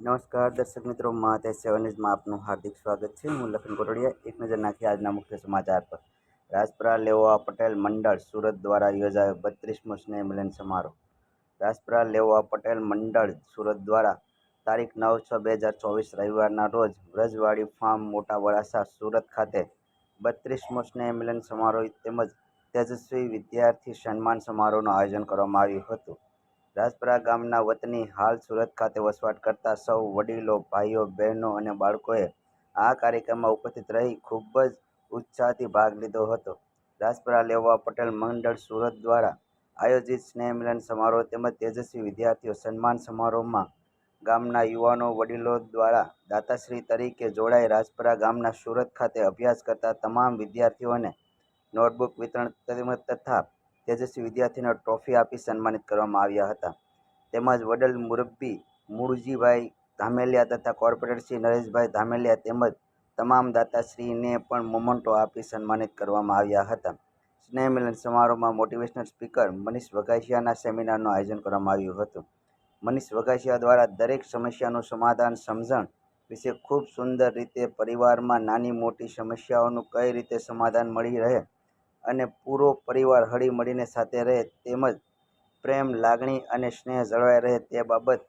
નમસ્કાર, દર્શક મિત્રો, માતા સેવન ન્યૂઝમાં આપનું હાર્દિક સ્વાગત છે. હું લખન કોટડિયા, એક નજર નાખી આજના મુખ્ય સમાચાર પર. રાજપરા લેવા પટેલ મંડળ સુરત દ્વારા યોજાયો બત્રીસમો સ્નેહ મિલન સમારોહ. રાજપરા લેવા પટેલ મંડળ સુરત દ્વારા તારીખ નવ છ બે હજાર ચોવીસ રવિવારના રોજ વ્રજવાડી ફાર્મ મોટા વરાસા સુરત ખાતે બત્રીસમો સ્નેહ મિલન સમારોહ તેમજ તેજસ્વી વિદ્યાર્થી સન્માન સમારોહનું આયોજન કરવામાં આવ્યું હતું. રાજપરા ગામના વતની હાલ સુરત ખાતે વસવાટ કરતા સૌ વડીલો, ભાઈઓ, બહેનો અને બાળકોએ આ કાર્યક્રમમાં ઉપસ્થિત રહી ખૂબ જ ઉત્સાહથી ભાગ લીધો હતો. રાજપરા લેવા પટેલ મંડળ સુરત દ્વારા આયોજિત સ્નેહ સમારોહ તેમજ તેજસ્વી વિદ્યાર્થીઓ સન્માન સમારોહમાં ગામના યુવાનો, વડીલો દ્વારા દાતાશ્રી તરીકે જોડાઈ રાજપરા ગામના સુરત ખાતે અભ્યાસ કરતા તમામ વિદ્યાર્થીઓને નોટબુક વિતરણ તથા તેજસ્વી વિદ્યાર્થીને ટ્રોફી આપી સન્માનિત કરવામાં આવ્યા હતા. તેમજ વડલ મુરબ્બી મૂળજીભાઈ ધામેલિયા તથા કોર્પોરેટર શ્રી નરેશભાઈ ધામેલિયા તેમજ તમામ દાતાશ્રીને પણ મોમેન્ટો આપી સન્માનિત કરવામાં આવ્યા હતા. સ્નેહ મિલન સમારોહમાં મોટિવેશનલ સ્પીકર મનીષ વઘાસિયાના સેમિનારનું આયોજન કરવામાં આવ્યું હતું. મનીષ વઘાસિયા દ્વારા દરેક સમસ્યાનું સમાધાન સમજણ વિશે ખૂબ સુંદર રીતે પરિવારમાં નાની મોટી સમસ્યાઓનું કઈ રીતે સમાધાન મળી રહે અને પૂરો પરિવાર હળી મળીને સાથે રહે તેમજ પ્રેમ, લાગણી અને સ્નેહ જળવાઈ રહે તે બાબત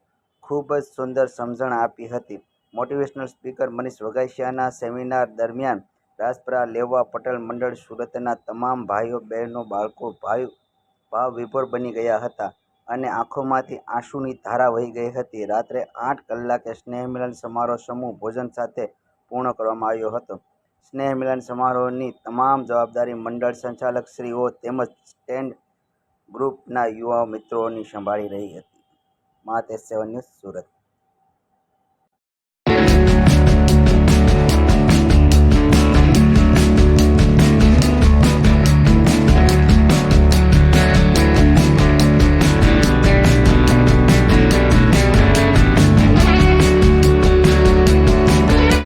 ખૂબ જ સુંદર સમજણ આપી હતી. મોટિવેશનલ સ્પીકર મનીષ વઘાસિયાના સેમિનાર દરમિયાન રાજપરા લેવા પટેલ મંડળ સુરતના તમામ ભાઈઓ, બહેનો, બાળકો ભાઈ, ભાવ વિભોર બની ગયા હતા અને આંખોમાંથી આંસુની ધારા વહી ગઈ હતી. રાત્રે આઠ કલાકે સ્નેહ મિલન સમારોહ સમૂહ ભોજન સાથે પૂર્ણ કરવામાં આવ્યો હતો. સ્નેહ મિલન સમારોહની તમામ જવાબદારી મંડળ સંચાલકશ્રીઓ તેમજ સ્ટેન્ડ ગ્રુપના યુવા મિત્રોની સંભાળી રહી હતી. મા તે સેવન ન્યૂઝ સુરત.